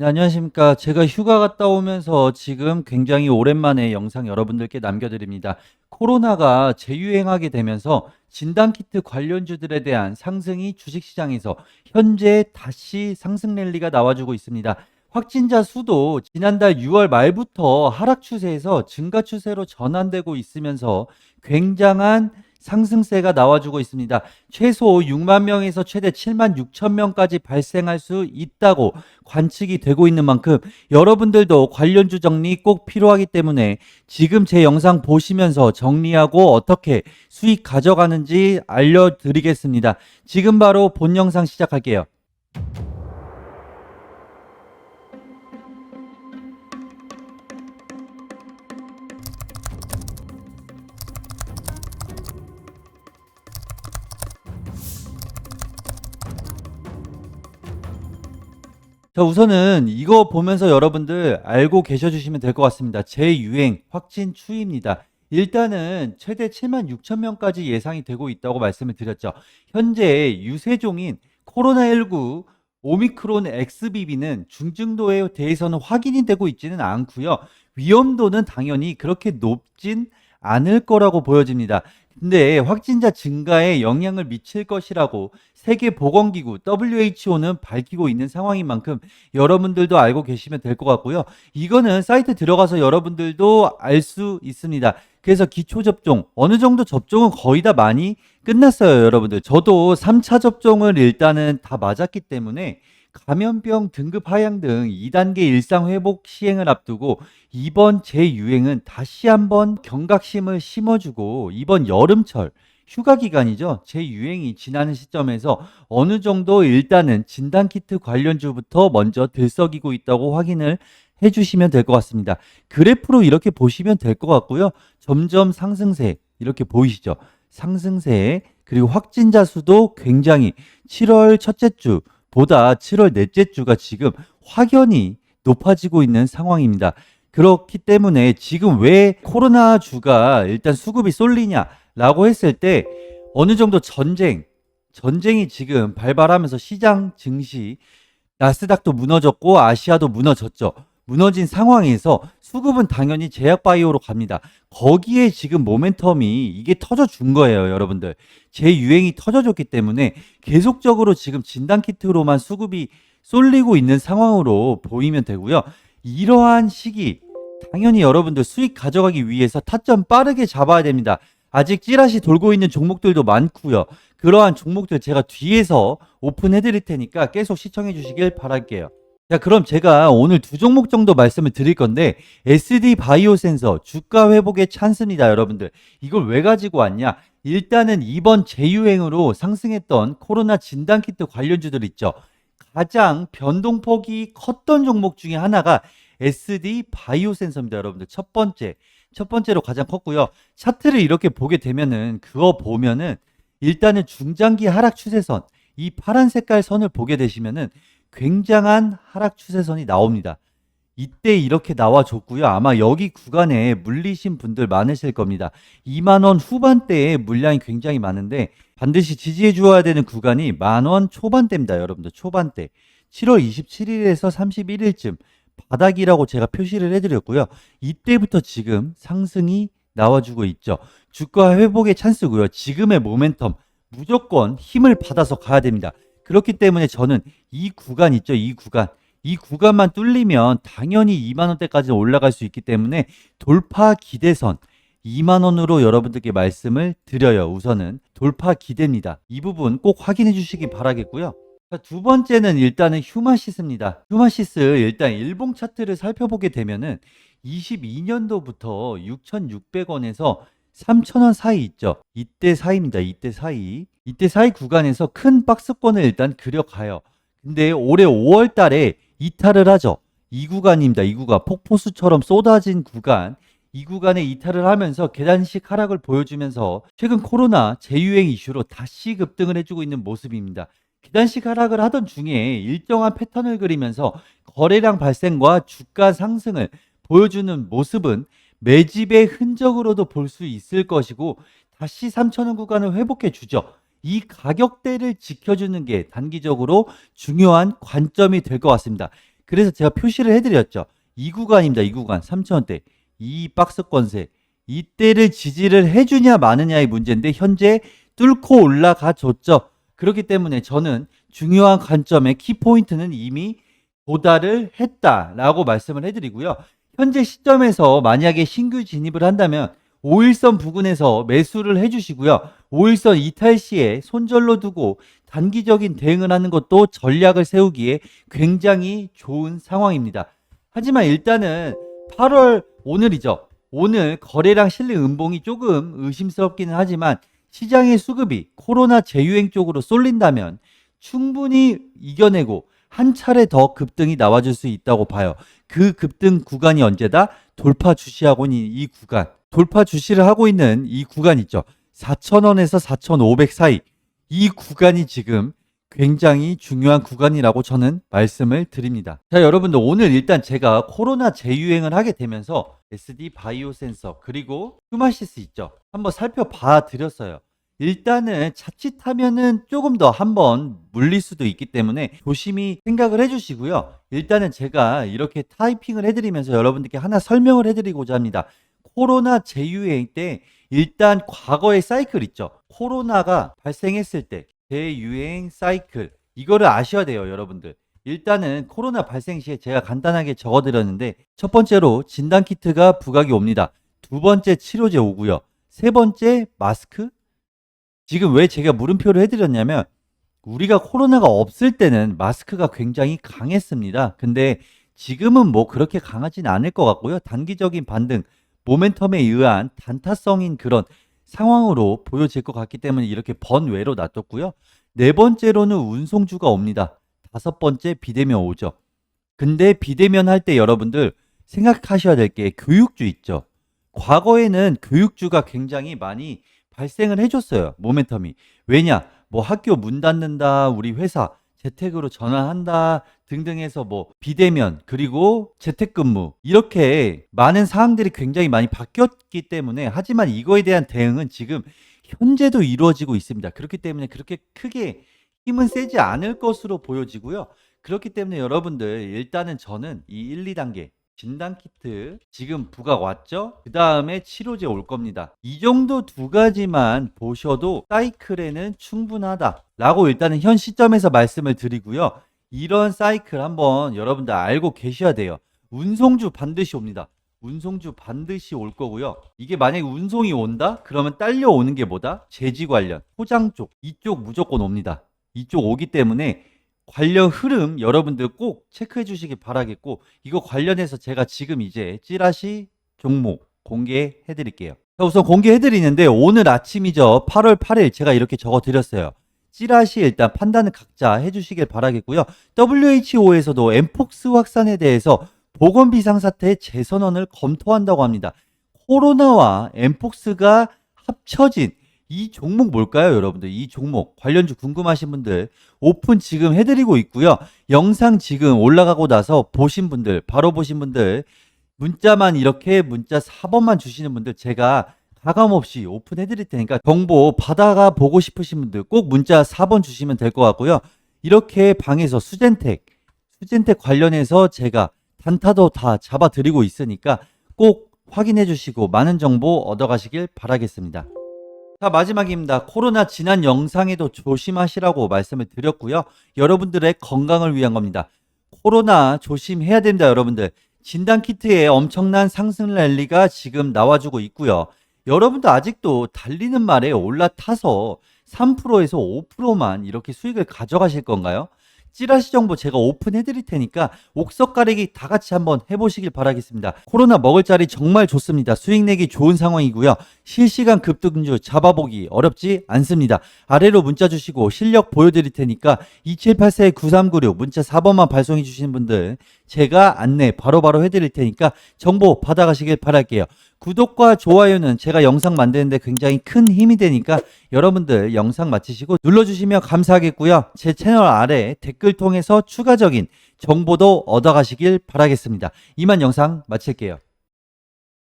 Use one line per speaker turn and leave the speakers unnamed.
네, 안녕하십니까. 제가 휴가 갔다 오면서 지금 굉장히 오랜만에 영상 여러분들께 남겨드립니다. 코로나가 재유행하게 되면서 진단키트 관련주들에 대한 상승이 주식시장에서 현재 다시 상승 랠리가 나와주고 있습니다. 확진자 수도 지난달 6월 말부터 하락 추세에서 증가 추세로 전환되고 있으면서 굉장한 상승세가 나와주고 있습니다. 최소 6만 명에서 최대 7만 6천 명까지 발생할 수 있다고 관측이 되고 있는 만큼 여러분들도 관련주 정리 꼭 필요하기 때문에 지금 제 영상 보시면서 정리하고 어떻게 수익 가져가는지 알려드리겠습니다. 지금 바로 본 영상 시작할게요. 자, 우선은 이거 보면서 여러분들 알고 계셔 주시면 될 것 같습니다. 재유행 확진 추이입니다. 일단은 최대 7만 6천 명까지 예상이 되고 있다고 말씀을 드렸죠. 현재 유세종인 코로나19 오미크론 XBB는 중증도에 대해서는 확인이 되고 있지는 않고요. 위험도는 당연히 그렇게 높진 않을 거라고 보여집니다. 근데 확진자 증가에 영향을 미칠 것이라고 세계보건기구 WHO는 밝히고 있는 상황인 만큼 여러분들도 알고 계시면 될 것 같고요. 이거는 사이트 들어가서 여러분들도 알 수 있습니다. 그래서 기초 접종 어느 정도 접종은 거의 다 많이 끝났어요, 여러분들. 저도 3차 접종을 일단은 다 맞았기 때문에 감염병 등급 하향 등 2단계 일상 회복 시행을 앞두고 이번 재유행은 다시 한번 경각심을 심어주고 이번 여름철 휴가 기간이죠. 재유행이 지나는 시점에서 어느 정도 일단은 진단키트 관련주부터 먼저 들썩이고 있다고 확인을 해주시면 될 것 같습니다. 그래프로 이렇게 보시면 될 것 같고요. 점점 상승세 이렇게 보이시죠? 상승세 그리고 확진자 수도 굉장히 7월 첫째 주 보다 7월 넷째 주가 지금 확연히 높아지고 있는 상황입니다. 그렇기 때문에 지금 왜 코로나 주가 일단 수급이 쏠리냐라고 했을 때 어느 정도 전쟁, 전쟁이 지금 발발하면서 시장 증시 나스닥도 무너졌고 아시아도 무너졌죠. 무너진 상황에서 수급은 당연히 제약바이오로 갑니다. 거기에 지금 모멘텀이 이게 터져준 거예요, 여러분들. 재유행이 터져줬기 때문에 계속적으로 지금 진단키트로만 수급이 쏠리고 있는 상황으로 보이면 되고요. 이러한 시기, 당연히 여러분들 수익 가져가기 위해서 타점 빠르게 잡아야 됩니다. 아직 찌라시 돌고 있는 종목들도 많고요. 그러한 종목들 제가 뒤에서 오픈해 드릴 테니까 계속 시청해 주시길 바랄게요. 자, 그럼 제가 오늘 두 종목 정도 말씀을 드릴 건데 SD 바이오 센서 주가 회복의 찬스입니다, 여러분들. 이걸 왜 가지고 왔냐? 일단은 이번 재유행으로 상승했던 코로나 진단 키트 관련주들 있죠. 가장 변동폭이 컸던 종목 중에 하나가 SD 바이오 센서입니다, 여러분들. 첫 번째. 첫 번째로 가장 컸고요. 차트를 이렇게 보게 되면은 그거 보면은 일단은 중장기 하락 추세선 이 파란 색깔 선을 보게 되시면은 굉장한 하락 추세선이 나옵니다. 이때 이렇게 나와줬고요. 아마 여기 구간에 물리신 분들 많으실 겁니다. 2만원 후반대에 물량이 굉장히 많은데 반드시 지지해 주어야 되는 구간이 만원 초반대입니다. 여러분들 초반대. 7월 27일에서 31일쯤 바닥이라고 제가 표시를 해드렸고요. 이때부터 지금 상승이 나와주고 있죠. 주가 회복의 찬스고요. 지금의 모멘텀 무조건 힘을 받아서 가야 됩니다. 그렇기 때문에 저는 이 구간 있죠. 이 구간. 이 구간만 뚫리면 당연히 2만 원대까지 올라갈 수 있기 때문에 돌파 기대선 2만 원으로 여러분들께 말씀을 드려요. 우선은 돌파 기대입니다. 이 부분 꼭 확인해 주시기 바라겠고요. 자, 두 번째는 일단은 휴마시스입니다. 휴마시스 일단 일봉 차트를 살펴보게 되면은 22년도부터 6,600원에서 3,000원 사이 있죠. 이때 사이입니다. 이때 사이. 이때 사이 구간에서 큰 박스권을 일단 그려가요. 근데 올해 5월 달에 이탈을 하죠. 이 구간입니다. 이 구간. 폭포수처럼 쏟아진 구간. 이 구간에 이탈을 하면서 계단식 하락을 보여주면서 최근 코로나 재유행 이슈로 다시 급등을 해주고 있는 모습입니다. 계단식 하락을 하던 중에 일정한 패턴을 그리면서 거래량 발생과 주가 상승을 보여주는 모습은 매집의 흔적으로도 볼 수 있을 것이고 다시 3천원 구간을 회복해 주죠. 이 가격대를 지켜주는 게 단기적으로 중요한 관점이 될 것 같습니다. 그래서 제가 표시를 해드렸죠. 이 구간입니다. 이 구간 3천원대 이 박스권세 이때를 지지를 해주냐 마느냐의 문제인데 현재 뚫고 올라가 줬죠. 그렇기 때문에 저는 중요한 관점의 키포인트는 이미 도달을 했다라고 말씀을 해드리고요. 현재 시점에서 만약에 신규 진입을 한다면 5일선 부근에서 매수를 해주시고요. 5일선 이탈 시에 손절로 두고 단기적인 대응을 하는 것도 전략을 세우기에 굉장히 좋은 상황입니다. 하지만 일단은 8월 오늘이죠. 오늘 거래량 실린 음봉이 조금 의심스럽기는 하지만 시장의 수급이 코로나 재유행 쪽으로 쏠린다면 충분히 이겨내고 한 차례 더 급등이 나와줄 수 있다고 봐요. 그 급등 구간이 언제다? 돌파 주시하고 있는 이 구간. 돌파 주시를 하고 있는 이 구간 있죠. 4,000원에서 4,500 사이. 이 구간이 지금 굉장히 중요한 구간이라고 저는 말씀을 드립니다. 자, 여러분들 오늘 일단 제가 코로나 재유행을 하게 되면서 SD 바이오 센서 그리고 휴마시스 있죠. 한번 살펴봐 드렸어요. 일단은 자칫하면은 조금 더 한번 물릴 수도 있기 때문에 조심히 생각을 해주시고요. 일단은 제가 이렇게 타이핑을 해드리면서 여러분들께 하나 설명을 해드리고자 합니다. 코로나 재유행 때 일단 과거의 사이클 있죠. 코로나가 발생했을 때 재유행 사이클 이거를 아셔야 돼요, 여러분들. 일단은 코로나 발생 시에 제가 간단하게 적어드렸는데 첫 번째로 진단 키트가 부각이 옵니다. 두 번째 치료제 오고요. 세 번째 마스크. 지금 왜 제가 물음표를 해드렸냐면 우리가 코로나가 없을 때는 마스크가 굉장히 강했습니다. 근데 지금은 뭐 그렇게 강하진 않을 것 같고요. 단기적인 반등, 모멘텀에 의한 단타성인 그런 상황으로 보여질 것 같기 때문에 이렇게 번외로 놔뒀고요. 네 번째로는 운송주가 옵니다. 다섯 번째 비대면 오죠. 근데 비대면 할 때 여러분들 생각하셔야 될 게 교육주 있죠. 과거에는 교육주가 굉장히 많이 발생을 해줬어요. 모멘텀이. 왜냐? 뭐 학교 문 닫는다, 우리 회사 재택으로 전환한다 등등 해서 뭐 비대면 그리고 재택근무 이렇게 많은 사항들이 굉장히 많이 바뀌었기 때문에 하지만 이거에 대한 대응은 지금 현재도 이루어지고 있습니다. 그렇기 때문에 그렇게 크게 힘은 세지 않을 것으로 보여지고요. 그렇기 때문에 여러분들 일단은 저는 이 1, 2단계 진단 키트 지금 부각 왔죠? 그 다음에 치료제 올 겁니다. 이 정도 두 가지만 보셔도 사이클에는 충분하다. 라고 일단은 현 시점에서 말씀을 드리고요. 이런 사이클 한번 여러분들 알고 계셔야 돼요. 운송주 반드시 옵니다. 운송주 반드시 올 거고요. 이게 만약에 운송이 온다? 그러면 딸려오는 게 뭐다? 제지 관련, 포장 쪽, 이쪽 무조건 옵니다. 이쪽 오기 때문에 관련 흐름 여러분들 꼭 체크해 주시기 바라겠고 이거 관련해서 제가 지금 이제 찌라시 종목 공개해 드릴게요. 자, 우선 공개해 드리는데 오늘 아침이죠. 8월 8일 제가 이렇게 적어 드렸어요. 찌라시 일단 판단을 각자 해 주시길 바라겠고요. WHO에서도 엠폭스 확산에 대해서 보건 비상 사태의 재선언을 검토한다고 합니다. 코로나와 엠폭스가 합쳐진 이 종목 뭘까요, 여러분들? 이 종목 관련주 궁금하신 분들 오픈 지금 해드리고 있고요. 영상 지금 올라가고 나서 보신 분들, 바로 보신 분들 문자만 이렇게 문자 4번만 주시는 분들 제가 가감 없이 오픈해 드릴 테니까 정보 받아가 보고 싶으신 분들 꼭 문자 4번 주시면 될 것 같고요. 이렇게 방에서 수젠텍, 수젠텍 관련해서 제가 단타도 다 잡아 드리고 있으니까 꼭 확인해 주시고 많은 정보 얻어 가시길 바라겠습니다. 자, 마지막입니다. 코로나 지난 영상에도 조심하시라고 말씀을 드렸고요. 여러분들의 건강을 위한 겁니다. 코로나 조심해야 됩니다, 여러분들. 진단 키트에 엄청난 상승 랠리가 지금 나와주고 있고요. 여러분들 아직도 달리는 말에 올라타서 3%에서 5%만 이렇게 수익을 가져가실 건가요? 찌라시 정보 제가 오픈해 드릴 테니까 옥석 가리기 다 같이 한번 해보시길 바라겠습니다. 코로나 먹을 자리 정말 좋습니다. 수익 내기 좋은 상황이고요. 실시간 급등주 잡아보기 어렵지 않습니다. 아래로 문자 주시고 실력 보여드릴 테니까 2784-9396 문자 4번만 발송해 주시는 분들 제가 안내 바로 바로 해드릴 테니까 정보 받아가시길 바랄게요. 구독과 좋아요는 제가 영상 만드는데 굉장히 큰 힘이 되니까 여러분들 영상 마치시고 눌러주시면 감사하겠고요. 제 채널 아래 댓글 통해서 추가적인 정보도 얻어가시길 바라겠습니다. 이만 영상 마칠게요.